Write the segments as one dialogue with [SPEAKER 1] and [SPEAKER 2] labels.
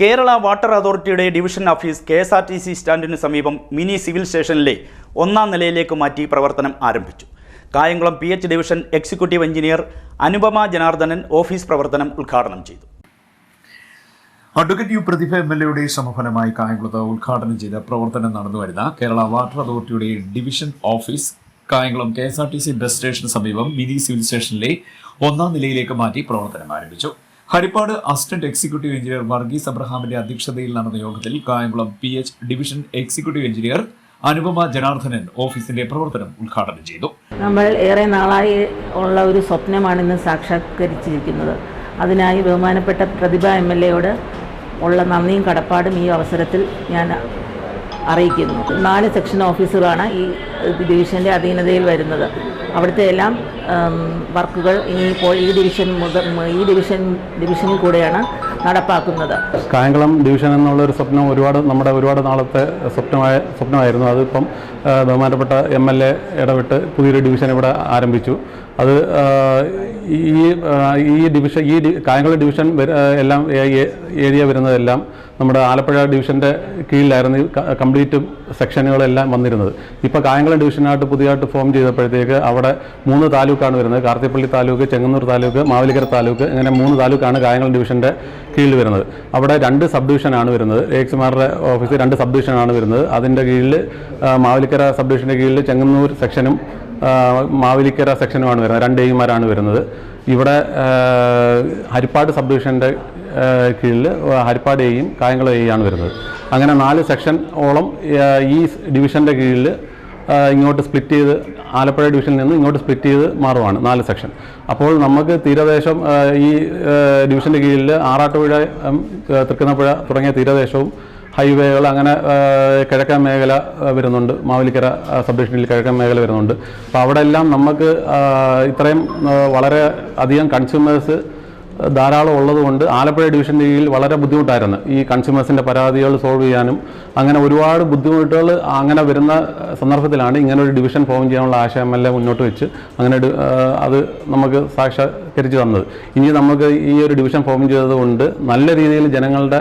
[SPEAKER 1] Kerala water അതോറിറ്റിയുടെ division office K S R T C സ്റ്റാൻഡിന് സമീപം മിനി സിവിൽ സ്റ്റേഷനിലെ ഒന്നാം നിലയിലേക്ക് മാറ്റി പ്രവർത്തനം ആരംഭിച്ചു. Kayamkulam P H division executive engineer Anupama Janardhanan office പ്രവർത്തനം ഉദ്ഘാടനം ചെയ്തു.
[SPEAKER 2] Advocate U Prathibha M L എയുടെ സമഫലമായി കായംകുളത്ത് ഉദ്ഘാടനം ചെയ്ത പ്രവർത്തനം നടന്നു വരുന്ന കേരള വാട്ടർ അതോറിറ്റിയുടെ division office Kayamkulam K S R T C bus സ്റ്റേഷന് സമീപം മിനി സിവിൽ സ്റ്റേഷനിലെ ഒന്നാം നിലയിലേക്ക് മാറ്റി പ്രവർത്തനം ആരംഭിച്ചു. Haripad assistant executive engineer Varghese അബ്രഹാമിന്റെ അധ്യക്ഷതയിൽ നടന്ന യോഗത്തിൽ Kayamkulam P H division executive engineer Anupama Janardhanan ഓഫീസിന്റെ പ്രവർത്തനം ഉദ്ഘാടനം ചെയ്തു.
[SPEAKER 3] നമ്മൾ ഏറെ നാളായി ഉള്ള ഒരു സ്വപ്നമാണ് ഇന്ന് സാക്ഷാത്കരിച്ചിരിക്കുന്നത്. അതിനായി ബഹുമാനപ്പെട്ട പ്രതിഭ എം എൽ എയോട് ഉള്ള നന്ദിയും കടപ്പാടും ഈ അവസരത്തിൽ ഞാൻ അറിയിക്കുന്നു. നാല് സെക്ഷൻ ഓഫീസുകളാണ് ഈ ഡിവിഷന്റെ അധീനതയിൽ വരുന്നത്. അവിടുത്തെ എല്ലാം വർക്കുകൾ ഇനിയിപ്പോൾ ഈ ഡിവിഷൻ മുതൽ ഈ ഡിവിഷൻ ഡിവിഷനിൽ കൂടെയാണ് നടപ്പാക്കുന്നത്.
[SPEAKER 4] കായംകുളം ഡിവിഷൻ എന്നുള്ള ഒരു സ്വപ്നം ഒരുപാട് നമ്മുടെ ഒരുപാട് നാളത്തെ സ്വപ്നമായ സ്വപ്നമായിരുന്നു. അതിപ്പം ബഹുമാനപ്പെട്ട എം എൽ എ ഇടപെട്ട് പുതിയൊരു ഡിവിഷൻ ഇവിടെ ആരംഭിച്ചു. അത് ഈ ഈ ഡിവിഷൻ ഈ കായംകുളം ഡിവിഷൻ എല്ലാം ഏരിയ വരുന്നതെല്ലാം നമ്മുടെ ആലപ്പുഴ ഡിവിഷന്റെ കീഴിലായിരുന്നു കംപ്ലീറ്റ് സെക്ഷനുകളെല്ലാം വന്നിരുന്നത്. ഇപ്പോൾ കായംകുളം ഡിവിഷനായിട്ട് പുതിയതായിട്ട് ഫോം ചെയ്തപ്പോഴത്തേക്ക് അവിടെ മൂന്ന് താലൂക്കാണ് വരുന്നത്. കാർത്തിപ്പള്ളി താലൂക്ക് ചെങ്ങന്നൂർ താലൂക്ക് മാവലിക്കര താലൂക്ക് ഇങ്ങനെ മൂന്ന് താലൂക്കാണ് കായംകുളം ഡിവിഷന്റെ കീഴിൽ വരുന്നത്. അവിടെ രണ്ട് സബ് ഡിവിഷനാണ് വരുന്നത്. എക്സ്മാരുടെ ഓഫീസിൽ രണ്ട് സബ് ഡിവിഷനാണ് വരുന്നത് അതിന്റെ കീഴിൽ മാവലിക്കര സബ് ഡിവിഷന്റെ കീഴിൽ ചെങ്ങന്നൂർ സെക്ഷനും മാവേലിക്കര സെക്ഷനുമാണ് വരുന്നത്. രണ്ട് എയ്മാരാണ് വരുന്നത്. ഇവിടെ ഹരിപ്പാട് സബ് ഡിവിഷന്റെ കീഴിൽ ഹരിപ്പാട് എയും കായംകുളം എയും ആണ് വരുന്നത്. അങ്ങനെ നാല് സെക്ഷൻ ഓളം ഈ ഡിവിഷന്റെ കീഴിൽ ഇങ്ങോട്ട് സ്പ്ലിറ്റ് ചെയ്ത് ആലപ്പുഴ ഡിവിഷനിൽ നിന്ന് ഇങ്ങോട്ട് സ്പ്ലിറ്റ് ചെയ്ത് മാറുവാണ് നാല് സെക്ഷൻ. അപ്പോൾ നമുക്ക് തീരദേശം ഈ ഡിവിഷന്റെ കീഴിൽ ആറാട്ടുപുഴ തൃക്കുന്നപ്പുഴ തുടങ്ങിയ തീരദേശവും ഹൈവേകൾ അങ്ങനെ കിഴക്കൻ മേഖല വരുന്നുണ്ട്. മാവേലിക്കര സബ് ഡിവിഷനിൽ കിഴക്കൻ മേഖല വരുന്നുണ്ട്. അപ്പോൾ അവിടെ എല്ലാം നമുക്ക് ഇത്രയും വളരെ അധികം കൺസ്യൂമേഴ്സ് ധാരാളം ഉള്ളതുകൊണ്ട് ആലപ്പുഴ ഡിവിഷന്റെ കീഴിൽ വളരെ ബുദ്ധിമുട്ടായിരുന്നു. ഈ കൺസ്യൂമേഴ്സിന്റെ പരാതികൾ സോൾവ് ചെയ്യാനും അങ്ങനെ ഒരുപാട് ബുദ്ധിമുട്ടുകൾ അങ്ങനെ വരുന്ന സന്ദർഭത്തിലാണ് ഇങ്ങനെ ഒരു ഡിവിഷൻ ഫോം ചെയ്യാനുള്ള ആശയം എല്ലാം മുന്നോട്ട് വെച്ച് അങ്ങനെ അത് നമുക്ക് സാക്ഷാത്കരിച്ച് തന്നത്. ഇനി നമുക്ക് ഈ ഒരു ഡിവിഷൻ ഫോം ചെയ്തതുകൊണ്ട് നല്ല രീതിയിൽ ജനങ്ങളുടെ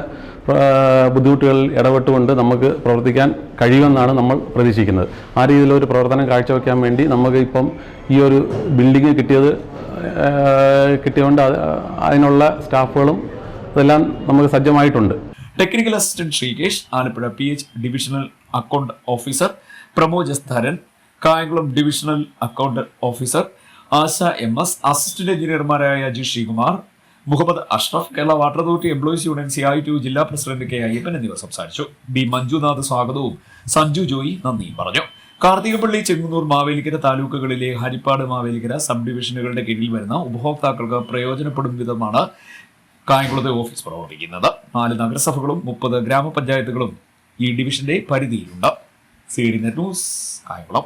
[SPEAKER 4] ബുദ്ധിമുട്ടുകളിൽ ഇടപെട്ടുകൊണ്ട് നമുക്ക് പ്രവർത്തിക്കാൻ കഴിയുമെന്നാണ് നമ്മൾ പ്രതീക്ഷിക്കുന്നത്. ആ രീതിയിലൊരു പ്രവർത്തനം കാഴ്ചവെക്കാൻ വേണ്ടി നമുക്ക് ഇപ്പം ഈ ഒരു ബിൽഡിംഗ് കിട്ടിയത് കിട്ടിയതുകൊണ്ട് അത് അതിനുള്ള സ്റ്റാഫുകളും അതെല്ലാം നമുക്ക് സജ്ജമായിട്ടുണ്ട്.
[SPEAKER 2] Technical assistant Sreekesh Alappuzha P H divisional account officer Pramoj S Dharan Kayamkulam divisional account officer Asha M S assistant എഞ്ചിനീയർമാരായ G Sreekumar Muhammad Ashraf Kerala water authority employees union C I T U ജില്ലാ president K Ayyappan എന്നിവർ സംസാരിച്ചു. B Manjunath സ്വാഗതവും സഞ്ജു ജോയി നന്ദിയും പറഞ്ഞു. കാർത്തികപ്പള്ളി ചെങ്ങന്നൂർ മാവേലിക്കര താലൂക്കുകളിലെ Harippad Mavelikkara sub ഡിവിഷനുകളുടെ കീഴിൽ വരുന്ന ഉപഭോക്താക്കൾക്ക് പ്രയോജനപ്പെടും വിധമാണ് കായംകുളത്തെ ഓഫീസ് പ്രവർത്തിക്കുന്നത്. നാല് നഗരസഭകളും മുപ്പത് ഗ്രാമപഞ്ചായത്തുകളും ഈ ഡിവിഷന്റെ പരിധിയിലുണ്ട്. C D net news Kayamkulam.